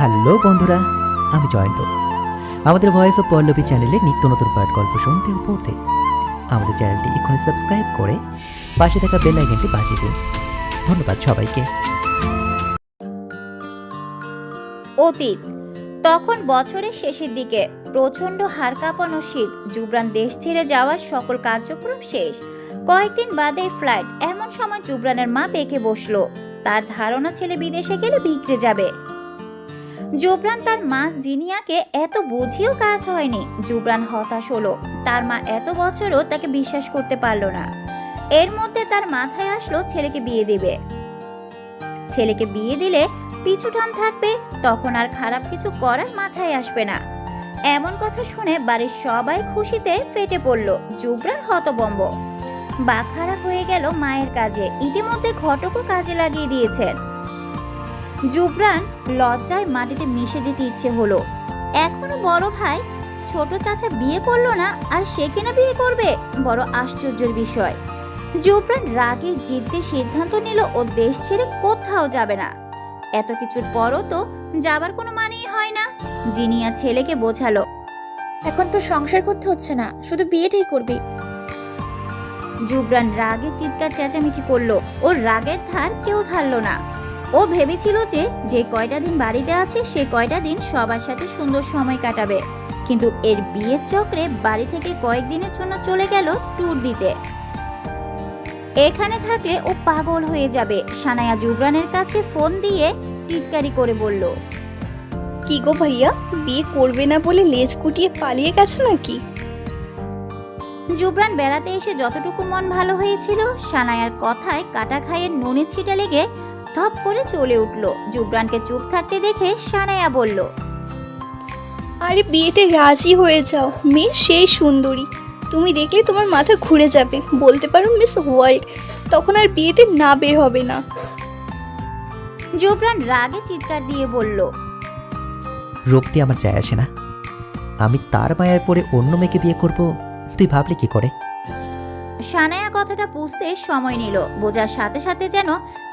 Hello বন্ধুরা, আমি জয়ন্ত। আমাদের ভয়েস অফ পল্লবী চ্যানেলে নিত্য নতুন পাঠ গল্প শুনতে ও পড়তে আমাদের চ্যানেলটি এক্ষুনি সাবস্ক্রাইব করে পাশে থাকা বেল আইকনটি বাজিয়ে দিন। ধন্যবাদ সবাইকে। অতীত, তখন বছরের শেষের দিকে প্রচণ্ড হাড় কাঁপানো শীত, জুবরান দেশ ছেড়ে যাওয়ার সকল কার্যক্রম শেষ। কয়েকদিন বাদে ফ্লাইট এমন সময় জুবরানের মা পেকে বসল। তার ধারণা ছেলে বিদেশে গেলে বিগড়ে যাবে। জুবরান তার মা জিনিয়াকে এত বুঝিয়েও কাজ হয়নি। জুবরান হতাশ হলো। তার মা এত বছরও তাকে বিশ্বাস করতে পারল না। এর মধ্যে তার মাথায় আসলো ছেলেকে বিয়ে দেবে। ছেলেকে বিয়ে দিলে পিছুটান থাকবে, তখন আর খারাপ কিছু করার মাথায় আসবে না। এমন কথা শুনে বাড়ির সবাই খুশিতে ফেটে পড়ল। জুবরান হতবম্ব। বাখারা হয়ে গেল মায়ের কাজে। ইতিমধ্যে ঘটকও কাজে লাগিয়ে দিয়েছেন। জুবরান লজ্জায় মাটিতে মিশে যেতে ইচ্ছে হলো। এখনও বড় ভাই ছোট চাচা বিয়ে করল না আর সে কিনা বিয়ে করবে? বড় আশ্চর্যের বিষয়। জুবরান রাগে জিততে সিদ্ধান্ত নিল ও দেশ ছেড়ে কোথাও যাবে না। এত কিছুর পরও তো যাবার কোনো মানেই হয় না জিনিয়া ছেলেকে বোঝালো। এখন তো সংসার করতে হচ্ছে না শুধু বিয়েটাই করবি। জুবরান রাগে চিৎকার চেঁচামেচি করল ওর রাগের ধার কেউ ধারলো না। ও ভেবেছিল যে যে কয়টা দিন বাড়িতে আছে সে কয়টা দিন সবার সাথে সুন্দর সময় কাটাবে। কিন্তু এর বিয়ের চক্রে বাড়ি থেকে কয়েকদিনের জন্য চলে গেল ট্যুর দিতে। এখানে থাকলে ও পাগল হয়ে যাবে সানায়া জুবরানের কাছে ফোন দিয়ে টিটকারি করে বলল কি গো ভাইয়া বিয়ে করবে না বলে লেজ কুটিয়ে পালিয়ে গেছে নাকি? জুবরান বেড়াতে এসে যতটুকু মন ভালো হয়েছিল সানায়ার কথায় কাটা খাইয়ের নুনের ছিটা লেগে ধপ করে চলে উঠল। জুবরানকে চুপ থাকতে দেখে সানায়া বলল আরে বিয়েতে রাজি হয়ে যাও মেয়ে সেই সুন্দরী। তুমি দেখলে তোমার মাথা ঘুরে যাবে। বলতে পারো মিস ওয়ার্ল্ড তখন আর বিয়েতে না বের হবে না। জুবরান রাগে চিৎকার দিয়ে বলল রক্তি আমার যায় আসে না। আমি তার মায়ায় পড়ে অন্য মেয়েকে বিয়ে করব তুই ভাবলি কি করে? সানায়া কথাটা বুঝতে সময় নিল। বোঝার সাথে সাথে যেন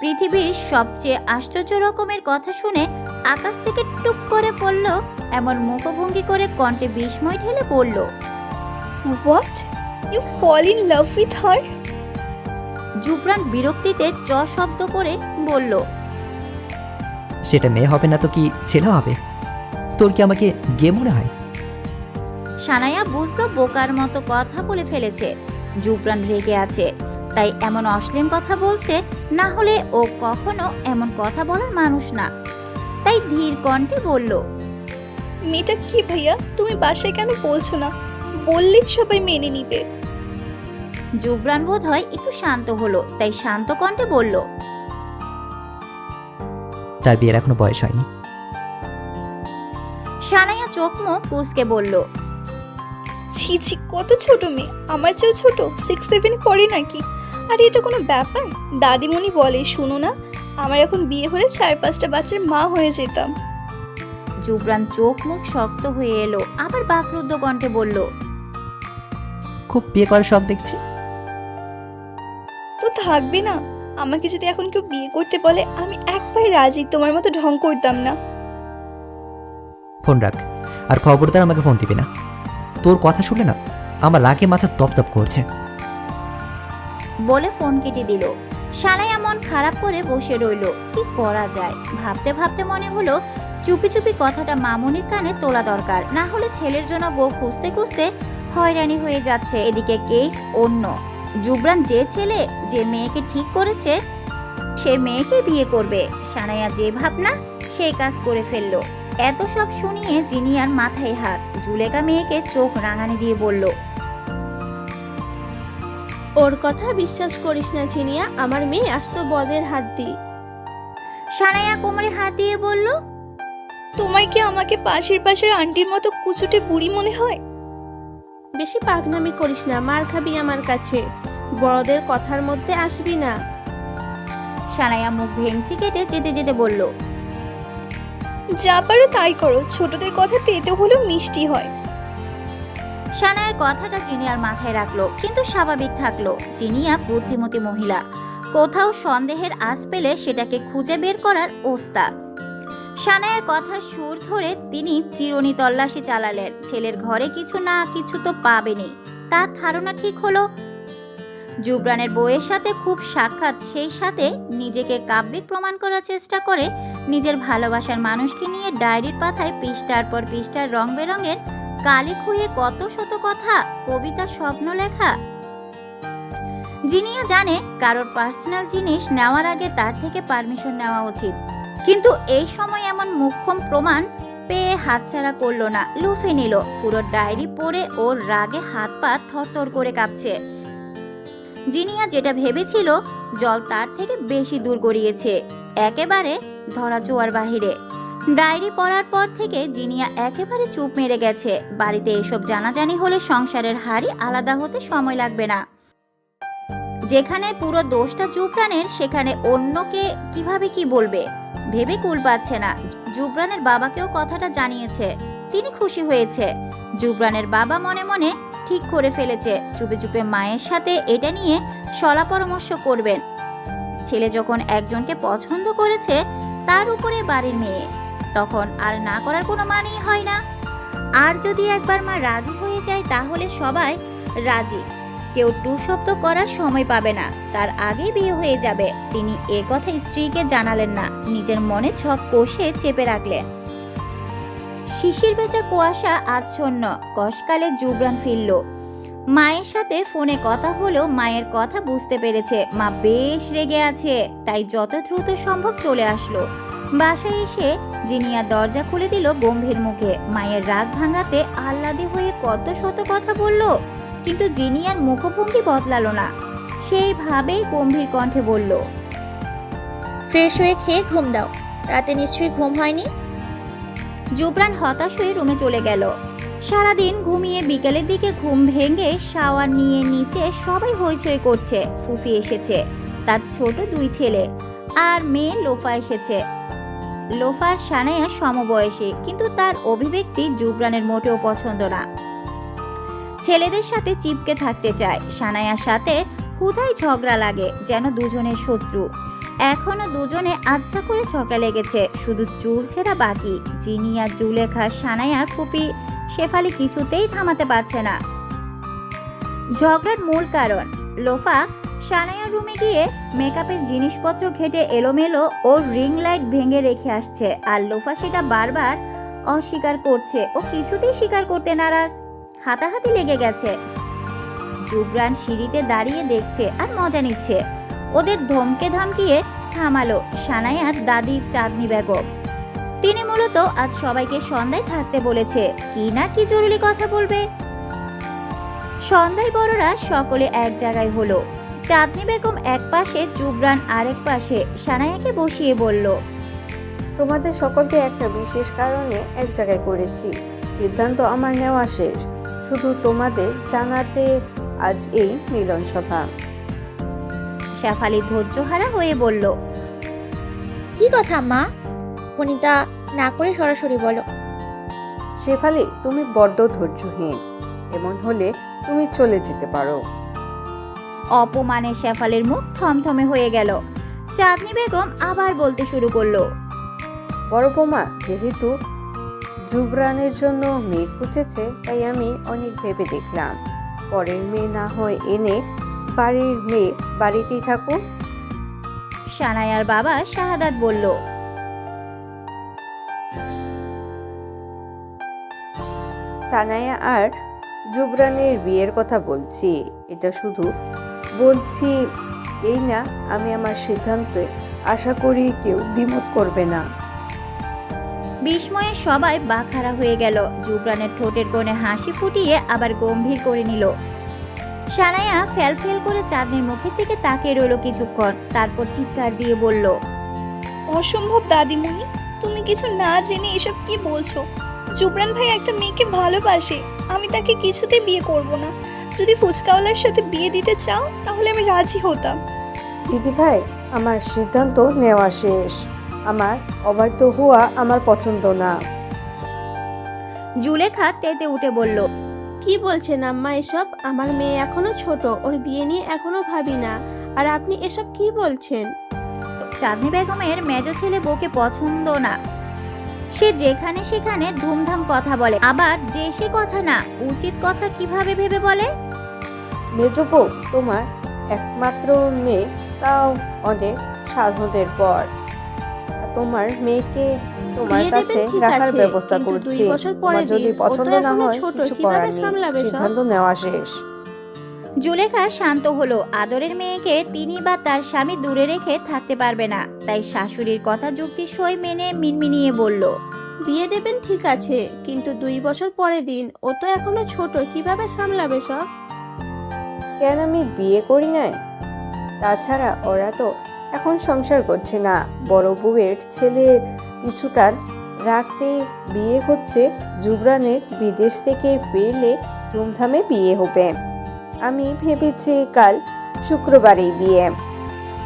পৃথিবীর সবচেয়ে আশ্চর্য রকমের কথা শুনে আকাশ থেকে টুক করে পড়ল এমন মুখভঙ্গি করে কণ্ঠে বিস্ময় ঢেলে পড়ল what you fall in love with her Jubran বিরক্তিতে চ শব্দ করে বলল সেটা মেয়ে হবে না তো কি ছেলে হবে? তোর কি আমাকে গে মনে হয়? সানায়া বুঝলো বোকার মতো কথা বলে ফেলেছে। জুবরান রেগে আছে। তাই এমন অশ্লীল কথা বলছে না হলে ও কখনো এমন কথা বলার মানুষ না। তাই ধীর কণ্ঠে বলল মেয়েটা কি ভাইয়া? তুমি বাসায় কেন বলছো না? বললেই সবাই মেনে নিবে। জুবরান বোধ হয় একটু শান্ত হলো তাই শান্ত কণ্ঠে বলল তার বিয়ের এখনও বয়স হয়নি। সানায়া চোখ মুখ কুসকে বলল ছি ছি কত ছোট মেয়ে? আমার চেয়েও ছোট? সিক্স সেভেন পড়ে নাকি? আর এটা কোনো ব্যাপার? দাদিমণি বলে শুনো না আমার এখন বিয়ে হলে চার পাঁচটা বাচ্চার মা হয়ে যেতাম। জুবরান চোখ মুখ শক্ত হয়ে এলো আবার বাকরুদ্ধ কণ্ঠে বলল খুব বিয়ে করার শখ দেখছি। তো থাকবে না আমাকে যদি এখন কেউ বিয়ে করতে বলে আমি একবার রাজি তোমার মতো ঢং করতাম না। ফোন রাখ আর খবরদার আমাকে ফোন দিবি না। তোর কথা শুনে না আমার রাগে মাথা দপদপ করছে। বলে ফোন কেটে দিল। সানায়া মন খারাপ করে বসে রইল। কি করা যায়? ভাবতে ভাবতে মনে হলো, চুপি চুপি কথাটা মামুনির কানে তোলা দরকার। না হলে ছেলের জন্য বউ খুঁজতে খুঁজতে হয়রানি হয়ে যাচ্ছে। এদিকে কেস অন্য। জুবরান যে ছেলে, যে মেয়েকে ঠিক করেছে, সে মেয়েকে বিয়ে করবে। সানায়া যে ভাবনা সেই কাজ করে ফেলল। এত সব শুনিয়ে জিনিয়ার মাথায় হাত। জুলেকা মেয়েকে চোখ রাঙানি দিয়ে বলল ওর কথা বিশ্বাস করিস না চিনিয়া আমার মেয়ে আস্ত বদের হাত দি সানায়া কোমরে হাত দিয়ে বলল তোমার কি আমাকে পাশের পাশের আন্টির মতো কুচুটে বুড়ি মনে হয়? বেশি পাগনামি করিস না মার খাবি আমার কাছে বড়দের কথার মধ্যে আসবি না। সানায়া মুখ ভেঙচি কেটে যেতে যেতে বলল যা পারো তাই করো ছোটদের কথা তেতে হলেও মিষ্টি হয়। সানায়ার কথাটা জিনিয়ার মাথায় রাখল, কিন্তু স্বাভাবিক থাকল জিনিয়া বুদ্ধিমতী মহিলা। কোথাও সন্দেহের আশ পেলে সেটাকে খুঁজে বের করার ওস্তাদ। সানায়ার কথা সুর ধরে তিনি চিরুনি তল্লাশি চালালেন, ছেলের ঘরে কিছু না কিছু তো পাবেনি। তার ধারণা ঠিক হলো। জুবরানের বইয়ের সাথে খুব সাক্ষাৎ, সেই সাথে নিজেকে কাব্যিক প্রমাণ করার চেষ্টা করে, নিজের ভালোবাসার মানুষকে নিয়ে ডায়েরির পাতায় পৃষ্ঠার পর পৃষ্ঠার রং বেরঙের কালি খুঁয়ে কত শত কথা কবিতা স্বপ্ন লেখা জিনিয়া জানে কারোর পার্সোনাল জিনিস নেওয়ার আগে তার থেকে পারমিশন নেওয়া উচিত। কিন্তু এই সময় এমন মুখ্যম প্রমাণ পেয়ে হাতছাড়া করল না, লুফে নিল। পুরো ডায়েরি পড়ে ওর রাগে হাত পা থরথর করে কাঁপছে। জিনিয়া যেটা ভেবেছিল, জল তার থেকে বেশি দূর গড়িয়েছে। একেবারে ধরা চোয়ার বাহিরে। ডায়েরি পড়ার পর থেকে জিনিয়া একেবারে চুপ মেরে গেছে। বাড়িতে এসব জানাজানি হলে সংসারের হাড়ি আলাদা হতে সময় লাগবে না। যেখানে পুরো দোষটা জুবরানের সেখানে অন্যকে কীভাবে কি বলবে? ভেবে কুল পাচ্ছে না। জুবরানের বাবাকেও কথাটা জানিয়েছে। তিনি খুশি হয়েছে। জুবরানের বাবা মনে মনে ঠিক করে ফেলেছে। চুপে চুপে মায়ের সাথে এটা নিয়ে সলা পরামর্শ করবেন। ছেলে যখন একজনকে পছন্দ করেছে, তার উপরে বাড়ির মেয়ে। তখন আর না করার কোনো মানেই হয় না। আর যদি একবার মা রাজি হয়ে যায়, তাহলে সবাই রাজি। কেউ টু শব্দ করার সময় পাবে না। তার আগে বিয়ে হয়ে যাবে। তিনি এ কথা স্ত্রীকে জানালেন না। নিজের মনে ছক কষে চেপে রাখলেন। শিশির বেচা কুয়াশা আচ্ছন্ন। কষকালে জুবরান ফিরল। মায়ের সাথে ফোনে কথা হলেও মায়ের কথা বুঝতে পেরেছে। মা বেশ রেগে আছে, তাই যত দ্রুত সম্ভব চলে আসলো। বাসায় এসে জিনিয়া দরজা খুলে দিল গম্ভীর মুখে মায়ের রাগ ভাঙাতে আহ্লাদে হয়ে কত শত কথা বলল কিন্তু জিনিয়ার মুখভঙ্গি বদলালো না। সেইভাবেই গম্ভীর কণ্ঠে বলল ফ্রেশ হয়ে খেয়ে ঘুম দাও রাতে নিশ্চয়ই ঘুম হয়নি? জুবরান হতাশ হয়ে রুমে চলে গেল। সারাদিন ঘুমিয়ে বিকেলের দিকে ঘুম ভেঙে শাওয়ার নিয়ে নিচে সবাই হইচই করছে ফুফি এসেছে তার ছোট দুই ছেলে আর মেয়ে লোফা এসেছে। লোফার সানায়া সমবয়সী, কিন্তু তার অভিব্যক্তি জুবরানের মোটেও পছন্দ না। ছেলেদের সাথে চিপকে থাকতে চায়। সানায়ার সাথে হুদাই ঝগড়া লাগে, যেন দুজনের শত্রু। এখনও দুজনে আচ্ছা করে ঝগড়া লেগেছে, শুধু চুল ছেঁড়া বাকি। জিনিয়া জুলেখা সানায়ার ফুপি, শেফালি কিছুতেই থামাতে পারছে না। ঝগড়ার মূল কারণ, লোফা সানায়ার রুমে গিয়ে মেকআপের জিনিসপত্র ঘেটে এলোমেলো ও রিং লাইট ভেঙে রেখে আসছে আর লোফা সেটা বারবার অস্বীকার করছে। ও কিছুতেই স্বীকার করতে নারাজ। হাতাহাতি লেগে গেছে। জুবরান সিঁড়িতে দাঁড়িয়ে দেখছে আর মজা নিচ্ছে। ওদের ধমকে ধমকিয়ে থামালো সানায়ার দাদি চাঁদনি বেগম তিনি মূলত আজ সবাইকে সন্ধ্যায় থাকতে বলেছে, কি না কি জরুরি কথা বলবে? সন্ধ্যায় বড়রা সকলে এক জায়গায় হলো। চাঁদনি বেগম এক পাশে জুবরান আরেক পাশে সানায়াকে বসিয়ে বলল তোমাদের সকলকে একটা বিশেষ কারণে এক জায়গায় করেছি। সিদ্ধান্ত আমার নেওয়া শেষ। শুধু তোমাদের জানাতে আজ এই মিলন সভা। শেফালি ধৈর্যহারা হয়ে বলল কি কথা মা? ফণিতা না করে সরাসরি বলো। শেফালি তুমি বড্ড ধৈর্যহীন। এমন হলে তুমি চলে যেতে পারো। অপমানে শেফালির মুখ থমথমে হয়ে গেল। চাঁদনি বেগম আবার বলতে শুরু করল। বড় বৌমা যেহেতু জুবরানের জন্য মেয়ে খুঁজেছে তাই আমি অনেক ভেবে দেখলাম। পরের মেয়ে না হয় এনে বাড়ির মেয়ে বাড়িতেই থাকুক সানায়ার বাবা শাহাদাত বলল সানায়া আর জুবরানের বিয়ের কথা বলছি। এটা শুধু বলছি এই না আমি আমার সিদ্ধান্তে আশা করি কেউ দ্বিমত করবে না। বিস্ময়ে সবাই বাখারা হয়ে গেল। জুবরানের ঠোঁটের কোণে হাসি ফুটিয়ে আবার গম্ভীর করে নিল। সানায়া ফেল ফেল করে চাঁদনির মুখের দিকে তাকিয়ে রইল কিছুক্ষণ। তারপর চিৎকার দিয়ে বলল অসম্ভব দাদিমণি তুমি কিছু না জেনে এসব কি বলছো? জুবরান ভাই একটা মেয়েকে ভালোবাসে আমি তাকে কিছুতেই বিয়ে করব না। যদি ফুচকাওয়ালার সাথে বিয়ে দিতে চাও তাহলে আমি রাজি হতাম। দিদি ভাই আমার সিদ্ধান্ত নেওয়া শেষ। আমার অবাধ্য হওয়া আমার পছন্দ না। জুলেখা তেতে উঠে বলল কি বলছেন আম্মা এসব? আমার মেয়ে এখনও ছোট ওর বিয়ে নিয়ে এখনও ভাবি না। আর আপনি এসব কি বলছেন? চাঁদনি বেগমের মেজ ছেলে বউকে পছন্দ না। সে যেখানে সেখানে ধুমধাম কথা বলে। আবার যে সে কথা না উচিত কথা কীভাবে ভেবে বলে? মেজবউ তোমার একমাত্র মেয়ে তাও অনেক সাধনের পর। তোমার মেয়েকে তোমার কাছে রাখার ব্যবস্থা করছি। তোমার যদি পছন্দ না হয় কিছু করার নেই। সিদ্ধান্ত নেওয়া শেষ। জুলেখা শান্ত হলো। আদরের মেয়েকে তিনি বা তার স্বামী দূরে রেখে থাকতে পারবে না। তাই শাশুড়ির কথা যুক্তি সই মেনে মিনমিনিয়ে বলল বিয়ে দেবেন ঠিক আছে কিন্তু দুই বছর পরে দিন। ও তো এখনও ছোট কীভাবে সামলাবে সব? কেন আমি বিয়ে করি নাই? তাছাড়া ওরা তো এখন সংসার করছে না। বড় বউয়ের ছেলে কিছুটা রাখতে বিয়ে হচ্ছে জুবরানের বিদেশ থেকে ফিরলে ধুমধামে বিয়ে হবে। আমি ভেবেছি কাল শুক্রবারেই বিয়ে।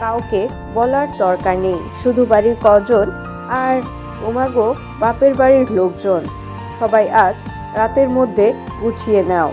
কাউকে বলার দরকার নেই, শুধু বাড়ির কজন আর তোমাগো বাপের বাড়ির লোকজন। সবাই আজ রাতের মধ্যে গুছিয়ে নাও।